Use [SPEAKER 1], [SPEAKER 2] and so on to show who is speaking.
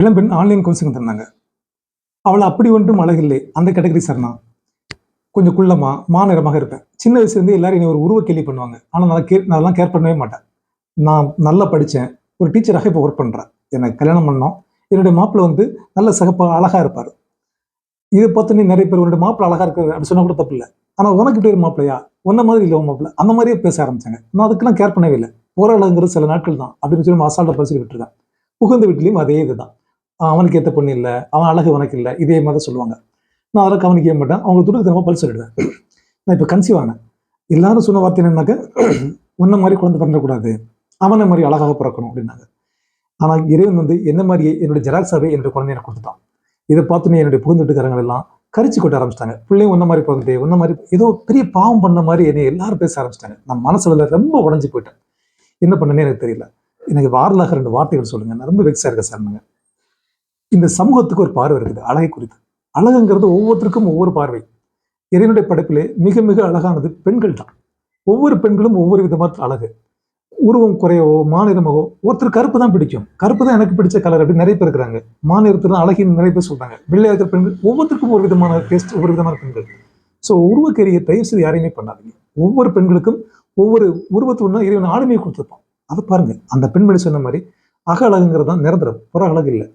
[SPEAKER 1] இளம்பெண் online counselling தந்தாங்க அவளை அப்படி ஒன்றும் அழகில்லை. அந்த கேட்டகரி சார் நான். கொஞ்சம் குள்ளமா மாநிறமாக இருப்பேன். சின்ன வயசுலேருந்து எல்லாரும் என்னை ஒரு உருவ கேள்வி பண்ணுவாங்க. ஆனால் நான் கே நான் அதெல்லாம் கேர் பண்ணவே மாட்டேன். நான் நல்லா படித்தேன் ஒரு டீச்சராக இப்போ ஒர்க் பண்ணுறேன் எனக்கு கல்யாணம் பண்ணோம். என்னுடைய மாப்பிள்ளை வந்து நல்ல சகப்பா அழகாக இருப்பார். இதை பார்த்தோன்னே நிறைய பேர் உன்னுடைய மாப்பிள்ளை அழகாக இருக்காரு அப்படி சொன்னால் கூட தப்பு இல்லை. ஆனால் உனக்கு இப்படி ஒரு மாப்பிள்ளையா? உன்ன மாதிரி இல்லை உன் மாப்பிள்ளை. அந்த மாதிரியே பேச ஆரம்பிச்சாங்க. நான் அதுக்கெல்லாம் கேர் பண்ணவே இல்லை. போராளங்கிறது சில நாட்கள் தான். அப்படின்னு சொல்லி அசால்ட்டை பரிசு விட்டுருக்கேன் புகுந்த வீட்லேயும் அதே இதுதான். அவனுக்கு ஏற்ற பொண்ணு இல்லை அவன் அழகு உனக்கு இல்லை இதே மாதிரி தான் சொல்லுவாங்க. நான் அதெல்லாம் கவனிக்கவே மாட்டேன். அவங்க துடுக்கு திரும்ப பல் சொல்லிடுவேன். நான் இப்போ கன்சீவ் ஆனேன். எல்லாரும் சொன்ன வார்த்தை என்னன்னாக்க உன்ன மாதிரி குழந்தை பிறந்தக்கூடாது அவனை மாதிரி அழகாக பிறக்கணும் அப்படின்னாங்க. ஆனால் இறைவன் வந்து என்ன மாதிரியே என்னுடைய ஜெராக்ஸாவே என்னுடைய குழந்தைய எனக்கு கொடுத்துட்டான். இதை பார்த்துன்னு என்னுடைய புகுந்துட்டுக்காரங்க எல்லாம் கரிச்சு கொட்ட ஆரம்பிச்சிட்டாங்க. பிள்ளையும் ஒன்ன மாதிரி பிறந்துட்டே ஒன்ன மாதிரி ஏதோ பெரிய பாவம் பண்ண மாதிரி என்னை எல்லாரும் பேச ஆரம்பிச்சிட்டாங்க. நான் மனசுல ரொம்ப உடஞ்சி போயிட்டேன். என்ன பண்ணனே எனக்கு தெரியல. எனக்கு வாரலாக ரெண்டு வார்த்தைகள் சொல்லுங்க. நான் ரொம்ப வெக்ஸாக இருக்க சார் நாங்க இந்த சமூகத்துக்கு ஒரு பார்வை இருக்குது அழகை குறித்து. அழகுங்கிறது ஒவ்வொருத்தருக்கும் ஒவ்வொரு பார்வை. இறைவனுடைய படைப்பிலே மிக மிக அழகானது பெண்கள் தான். ஒவ்வொரு பெண்களும் ஒவ்வொரு விதமான அழகு. உருவம் குறையவோ மாநிலமாகவோ ஒருத்தர் கருப்பு தான் பிடிக்கும். கருப்பு தான் எனக்கு பிடிச்ச கலர் அப்படின்னு நிறைய பேர் இருக்கிறாங்க. மாநிலத்தில் அழகின் அழகின்னு நிறைய பேர் சொல்கிறாங்க வெள்ளையா இருக்கிற பெண்கள் ஒவ்வொருத்தருக்கும் ஒரு விதமான டேஸ்ட் ஒவ்வொரு விதமான பெண்கள். ஸோ உருவக்கரியை தயவு செய்து யாரையுமே பண்ணாதீங்க. ஒவ்வொரு பெண்களுக்கும் ஒவ்வொரு உருவத்துனா இறைவன் ஆளுமையை கொடுத்துருப்பான். அதை பாருங்கள் அந்த பெண்மணி சொன்ன மாதிரி அக அழகுங்கிறது தான் நிரந்தரம். புற அழகு இல்லை.